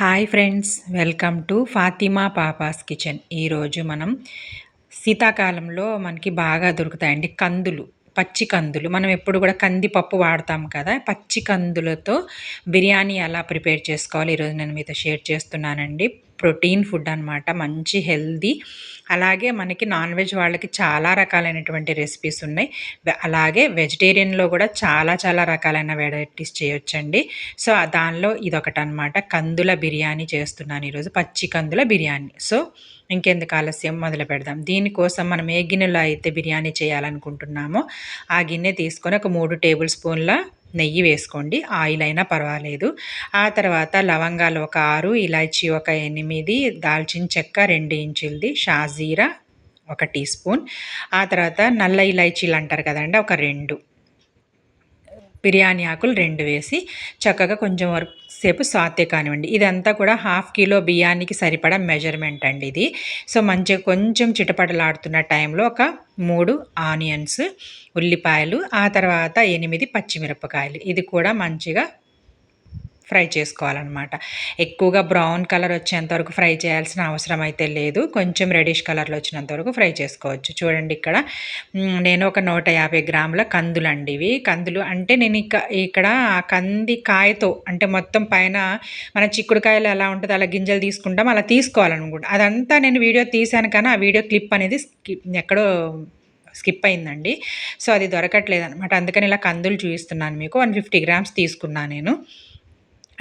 Hi friends welcome to Fatima papa's kitchen. ఈరోజు మనం శీతాకాలంలో మనకి బాగా దొరుకుతాయండి కందులు పచ్చి కందులు. మనం ఎప్పుడు కూడా కందిపప్పు వాడతాం కదా పచ్చి కందులతో బిర్యానీ ఎలా ప్రిపేర్ చేసుకోవాలి? ఈరోజు నేను మీతో షేర్ చేస్తున్నానండి. ప్రోటీన్ ఫుడ్ అనమాట మంచి హెల్దీ అలాగే మనకి నాన్ వెజ్ వాళ్ళకి చాలా రకాలైనటువంటి రెసిపీస్ ఉన్నాయి. అలాగే వెజిటేరియన్లో కూడా చాలా చాలా రకాలైన వెరైటీస్ చేయొచ్చండి. సో దానిలో ఇదొకటి అనమాట కందుల బిర్యానీ చేస్తున్నాను ఈరోజు. పచ్చి కందుల బిర్యానీ. సో ఇంకెందుకు ఆలస్యం? మొదలు పెడదాం. దీనికోసం మనం ఏ గిన్నెలో అయితే బిర్యానీ చేయాలనుకుంటున్నామో ఆ గిన్నె తీసుకొని ఒక మూడు టేబుల్ స్పూన్ల నెయ్యి వేసుకోండి ఆయిల్ అయినా పర్వాలేదు. ఆ తర్వాత లవంగాలు ఒక ఆరు ఇలాచి ఒక ఎనిమిది దాల్చిన చెక్క రెండు ఇంచులది షాజీరా ఒక టీ స్పూన్. ఆ తర్వాత నల్ల ఇలాచీలు అంటారు కదండి ఒక రెండు. బిర్యానీ ఆకులు రెండు వేసి చక్కగా కొంచెం వరకు సేపు సాతే కానివ్వండి. ఇదంతా కూడా హాఫ్ కిలో బియ్యానికి సరిపడా మెజర్మెంట్ అండి ఇది. సో మంచిగా కొంచెం చిటపటలాడుతున్న టైంలో ఒక మూడు ఆనియన్స్ ఉల్లిపాయలు ఆ తర్వాత ఎనిమిది పచ్చిమిరపకాయలు. ఇది కూడా మంచిగా ఫ్రై చేసుకోవాలన్నమాట. ఎక్కువగా బ్రౌన్ కలర్ వచ్చేంత వరకు ఫ్రై చేయాల్సిన అవసరం అయితే లేదు. కొంచెం రెడిష్ కలర్లో వచ్చినంత వరకు ఫ్రై చేసుకోవచ్చు. చూడండి ఇక్కడ. నేను ఒక నూట యాభై గ్రాముల కందులు అండి ఇవి. కందులు అంటే నేను ఇక ఇక్కడ కంది కాయతో అంటే మొత్తం పైన మన చిక్కుడుకాయలు ఎలా ఉంటుందో అలా గింజలు తీసుకుంటాం అలా తీసుకోవాలనుకుంటా. అదంతా నేను వీడియో తీశాను కానీ ఆ వీడియో క్లిప్ అనేది ఎక్కడో స్కిప్ అయిందండి. సో అది దొరకట్లేదు అనమాట అందుకని ఇలా కందులు చూపిస్తున్నాను మీకు. వన్ ఫిఫ్టీ గ్రామ్స్ తీసుకున్నాను నేను.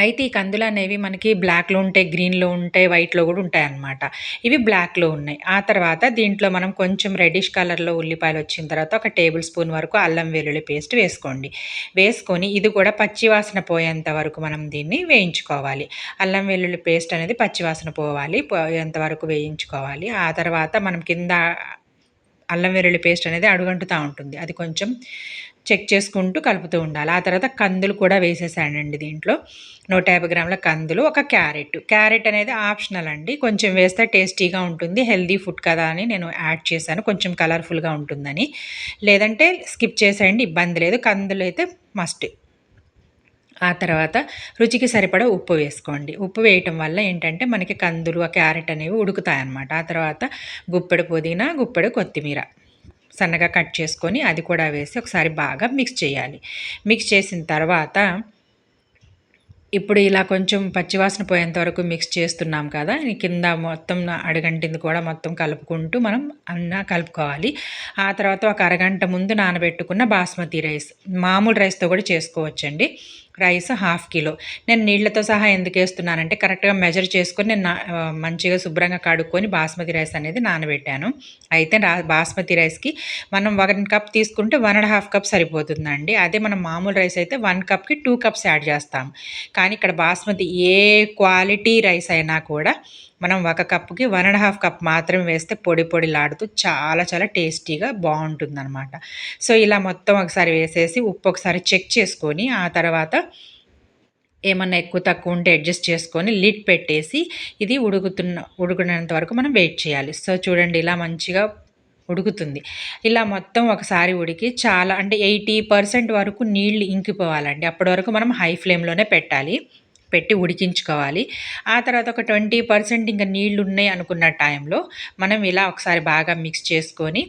అయితే ఈ కందులు అనేవి మనకి బ్లాక్లో ఉంటాయి గ్రీన్లో ఉంటాయి వైట్లో కూడా ఉంటాయి అన్నమాట ఇవి బ్లాక్లో ఉన్నాయి. ఆ తర్వాత దీంట్లో మనం కొంచెం రెడిష్ కలర్లో ఉల్లిపాయలు వచ్చిన తర్వాత ఒక టేబుల్ స్పూన్ వరకు అల్లం వెల్లుల్లి పేస్ట్ వేసుకోండి. వేసుకొని ఇది కూడా పచ్చివాసన పోయేంత వరకు మనం దీన్ని వేయించుకోవాలి. అల్లం వెల్లుల్లి పేస్ట్ అనేది పచ్చివాసన పోవాలి పోయేంత వరకు వేయించుకోవాలి. ఆ తర్వాత మనం కింద అల్లం వెల్లుల్లి పేస్ట్ అనేది అడుగంటుతూ ఉంటుంది. అది కొంచెం చెక్ చేసుకుంటూ కలుపుతూ ఉండాలి. ఆ తర్వాత కందులు కూడా వేసేసానండి దీంట్లో. నూట యాభై గ్రాముల కందులు ఒక క్యారెట్. క్యారెట్ అనేది ఆప్షనల్ అండి. కొంచెం వేస్తే టేస్టీగా ఉంటుంది. హెల్దీ ఫుడ్ కదా అని నేను యాడ్ చేశాను. కొంచెం కలర్ఫుల్గా ఉంటుందని. లేదంటే స్కిప్ చేసేయండి ఇబ్బంది లేదు. కందులు అయితే మస్ట్. ఆ తర్వాత రుచికి సరిపడా ఉప్పు వేసుకోండి. ఉప్పు వేయటం వల్ల ఏంటంటే మనకి కందులు ఆ క్యారెట్ అనేవి ఉడుకుతాయి అన్నమాట ఆ తర్వాత గుప్పెడు పుదీనా గుప్పెడు కొత్తిమీర. సన్నగా కట్ చేసుకొని అది కూడా వేసి ఒకసారి బాగా మిక్స్ చేయాలి. మిక్స్ చేసిన తర్వాత ఇప్పుడు ఇలా కొంచెం పచ్చివాసన పోయేంత వరకు మిక్స్ చేస్తున్నాం కదా. కింద మొత్తం అడగంటింది కూడా మొత్తం కలుపుకుంటూ మనం అన్న కలుపుకోవాలి. ఆ తర్వాత ఒక అరగంట ముందు నానబెట్టుకున్న బాస్మతి రైస్ మామూలు రైస్తో కూడా చేసుకోవచ్చండి. Rice half kilo. నేను నీళ్ళతో సహా ఎందుకు వేస్తున్నానంటే కరెక్ట్గా మెజర్ చేసుకొని నేను మంచిగా శుభ్రంగా కడుక్కొని బాస్మతి రైస్ అనేది నానబెట్టాను. అయితే బాస్మతి రైస్కి మనం వన్ కప్ తీసుకుంటే వన్ అండ్ హాఫ్ కప్ సరిపోతుందండి. అదే మనం మామూలు రైస్ అయితే వన్ కప్కి టూ కప్స్ యాడ్ చేస్తాం. కానీ ఇక్కడ బాస్మతి ఏ క్వాలిటీ రైస్ అయినా కూడా మనం ఒక కప్పుకి వన్ అండ్ హాఫ్ కప్ మాత్రం వేస్తే పొడి పొడిలాడుతూ చాలా చాలా టేస్టీగా బాగుంటుందన్నమాట. సో ఇలా మొత్తం ఒకసారి వేసేసి ఉప్పు ఒకసారి చెక్ చేసుకొని ఆ తర్వాత ఏమన్నా ఎక్కువ తక్కువ ఉంటే అడ్జస్ట్ చేసుకొని లిడ్ పెట్టేసి ఇది ఉడుకుతున్న ఉడుకునేంత వరకు మనం వెయిట్ చేయాలి. సో చూడండి ఇలా మంచిగా ఉడుకుతుంది. ఇలా మొత్తం ఒకసారి ఉడికి చాలా అంటే ఎయిటీ పర్సెంట్ వరకు నీళ్ళు ఇంకిపోవాలండి. అప్పటి వరకు మనం హై ఫ్లేమ్లోనే పెట్టాలి పెట్టి ఉడికించుకోవాలి. ఆ తర్వాత ఒక ట్వంటీ పర్సెంట్ ఇంకా నీళ్ళు ఉన్నాయి అనుకున్న టైంలో మనం ఇలా ఒకసారి బాగా మిక్స్ చేసుకొని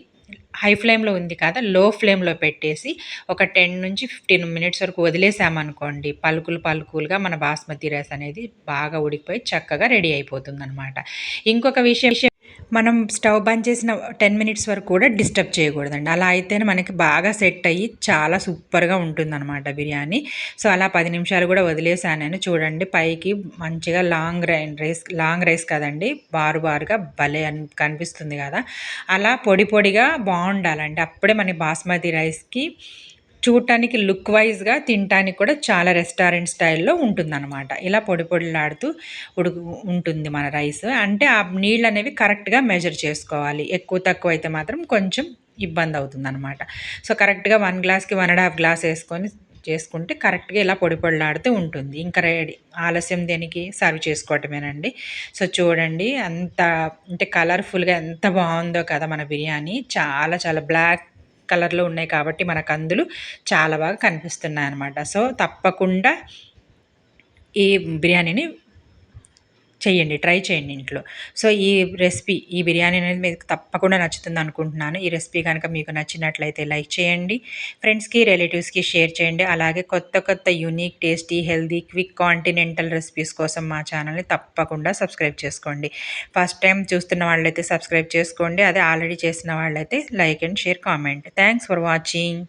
హై ఫ్లేమ్లో ఉంది కదా లో ఫ్లేమ్లో పెట్టేసి ఒక టెన్ నుంచి ఫిఫ్టీన్ మినిట్స్ వరకు వదిలేసామనుకోండి పలుకులు పలుకులుగా మన బాస్మతి రైస్ అనేది బాగా ఉడికిపోయి చక్కగా రెడీ అయిపోతుంది అనమాట ఇంకొక విషయం మనం స్టవ్ బంద్ చేసిన టెన్ మినిట్స్ వరకు కూడా డిస్టర్బ్ చేయకూడదండి. అలా అయితేనే మనకి బాగా సెట్ అయ్యి చాలా సూపర్గా ఉంటుందన్నమాట బిర్యానీ. సో అలా పది నిమిషాలు కూడా వదిలేసాను నేను. చూడండి పైకి మంచిగా లాంగ్ రైస్ లాంగ్ రైస్ కదండి. బారు బారుగా భలే అని కనిపిస్తుంది కదా. అలా పొడి పొడిగా బాగుండాలండి. అప్పుడే మన బాస్మతి రైస్కి చూడటానికి లుక్ వైజ్గా తినటానికి కూడా చాలా రెస్టారెంట్ స్టైల్లో ఉంటుందన్నమాట. ఇలా పొడి పొడిలాడుతూ ఉడుకు ఉంటుంది మన రైస్. అంటే ఆ నీళ్ళు అనేవి కరెక్ట్గా మెజర్ చేసుకోవాలి. ఎక్కువ తక్కువ అయితే మాత్రం కొంచెం ఇబ్బంది అవుతుందన్నమాట. సో కరెక్ట్గా వన్ గ్లాస్కి వన్ అండ్ హాఫ్ గ్లాస్ వేసుకొని చేసుకుంటే కరెక్ట్గా ఇలా పొడి పొడిలాడుతూ ఉంటుంది. ఇంకా రెడీ. ఆలస్యం దేనికి? సర్వ్ చేసుకోవటమేనండి. సో చూడండి అంత అంటే కలర్ఫుల్గా ఎంత బాగుందో కదా మన బిర్యానీ. చాలా చాలా బ్లాక్ కలర్లో ఉన్నాయి కాబట్టి మన కందులు చాలా బాగా కనిపిస్తున్నాయి అనమాట సో తప్పకుండా ఈ బిర్యానీని చేయండి ట్రై చేయండి ఇంట్లో. సో ఈ రెసిపీ ఈ బిర్యానీ అనేది మీకు తప్పకుండా నచ్చుతుంది అనుకుంటున్నాను. ఈ రెసిపీ కనుక మీకు నచ్చినట్లయితే లైక్ చేయండి. ఫ్రెండ్స్కి రిలేటివ్స్కి షేర్ చేయండి. అలాగే కొత్త కొత్త unique tasty healthy quick continental recipes కోసం మా ఛానల్ని తప్పకుండా సబ్స్క్రైబ్ చేసుకోండి. ఫస్ట్ టైం చూస్తున్న వాళ్ళైతే సబ్స్క్రైబ్ చేసుకోండి. అదే ఆల్రెడీ చేసిన వాళ్ళైతే like and share comment. Thanks for watching.